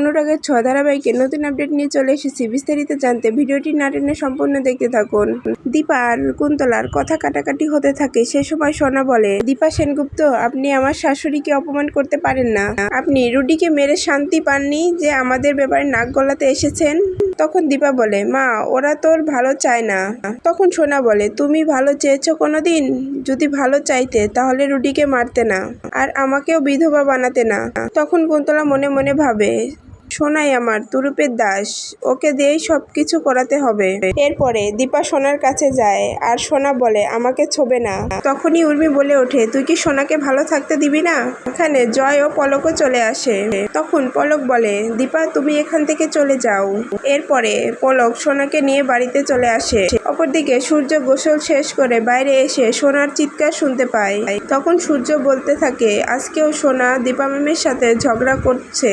অনুরাগের ছয় ধারাবাহিকের নতুন আপডেট নিয়ে চলে এসেছি। বিস্তারিত জানতে ভিডিওটি না টেনে সম্পূর্ণ দেখতে থাকুন। দীপা আর কুন্তলার কথা কাটাকাটি হতে থাকে। সে সময় সোনা বলে, দীপা সেনগুপ্ত, আপনি আমার শাশুড়িকে অপমান করতে পারেন না। আপনি রুডিকে মেরে শান্তি পাননি যে আমাদের ব্যাপারে নাক গলাতে এসেছেন? তখন দীপা বলে, মা, ওরা তোর ভালো চায় না। তখন সোনা বলে, তুমি ভালো চেয়েছো কোনোদিন? যদি ভালো চাইতে, তাহলে রুডিকে মারতে না। আর আমাকেও বিধবা বানাতে না। তখন কুন্তলা মনে মনে ভাবে সোনাই আমার তুরুপের দাস, ওকে দিয়েই সব কিছু করাতে হবে। এরপরে দীপা সোনার কাছে যায়, আর সোনা বলে, আমাকে ছোবে না। তখনই উর্মি বলে ওঠে, তুই কি সোনাকে ভালো থাকতে দিবি না? এখানে জয় ও পলকও চলে আসে। তখন পলক বলে, দীপা, তুমি এখান থেকে চলে যাও। এরপরে পলক সোনাকে নিয়ে বাড়িতে চলে আসে। অপরদিকে সূর্য গোসল শেষ করে বাইরে এসে সোনার চিৎকার শুনতে পায়। তখন সূর্য বলতে থাকে, আজকেও সোনা দীপা ম্যামের সাথে ঝগড়া করছে।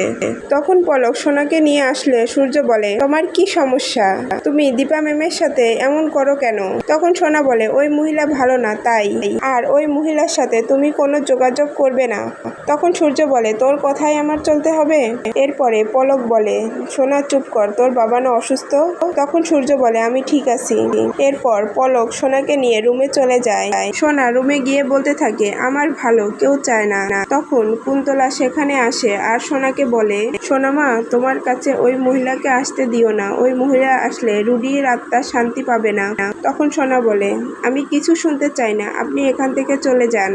তখন পলক সোনাকে নিয়ে আসলে সূর্য বলে, তোমার কি সমস্যা? তুমি দীপা ম্যামের সাথে এমন করো কেন? তখন সোনা বলে, ওই মহিলা ভালো না, তাই। আর ওই মহিলার সাথে তুমি কোনো যোগাযোগ করবে না। তখন সূর্য বলে, তোর কথাই আমার চলতে হবে? এরপরে পলক বলে, সোনা, চুপ কর, তোর বাবা না অসুস্থ? তখন সূর্য বলে, আমি ঠিক আছি। এরপর পলক সোনাকে নিয়ে রুমে চলে যায়। সোনা রুমে গিয়ে বলতে থাকে, আমার ভালো, কেউ চায় না। তখন কুন্তলা সেখানে আসে আর সোনাকে বলে সোনা মা, তোমার কাছে ওই মহিলাকে আসতে দিও না। ওই মহিলা আসলে রুডির আত্মা শান্তি পাবে না। তখন সোনা বলে, আমি কিছু শুনতে চাই না, আপনি এখান থেকে চলে যান।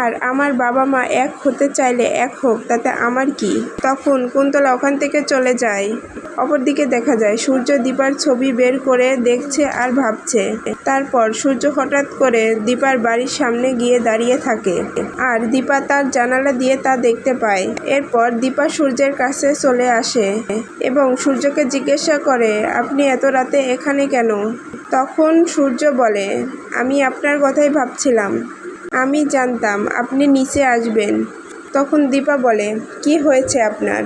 আর আমার বাবা মা এক হতে চাইলে এক হোক, তাতে আমার কি? তখন কুন্তলা ওখান থেকে চলে যায়। অপরদিকে দেখা যায়, সূর্য দীপার ছবি বের করে দেখছে আর ভাবছে। তারপর সূর্য হঠাৎ করে দীপার বাড়ির সামনে গিয়ে দাঁড়িয়ে থাকে আর দীপা তার জানালা দিয়ে তা দেখতে পায়। এরপর দীপা সূর্যের কাছে চলে আসে এবং সূর্যকে জিজ্ঞাসা করে, আপনি এত রাতে এখানে কেন? তখন সূর্য বলে, আমি আপনার কথাই ভাবছিলাম। আমি জানতাম আপনি নিচে আসবেন। তখন দীপা বলে, কি হয়েছে আপনার?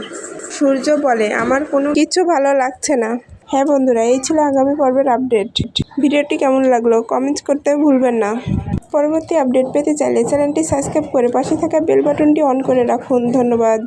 সূর্য বলে, আমার কোনো কিছু ভালো লাগছে না। হ্যাঁ বন্ধুরা, এই ছিল আগামী পর্বের আপডেট। ভিডিওটি কেমন লাগল কমেন্টস করতে ভুলবেন না। পরবর্তী আপডেট পেতে চাইলে চ্যানেলটি সাবস্ক্রাইব করে পাশে থাকা বেল বাটনটি অন করে রাখুন। ধন্যবাদ।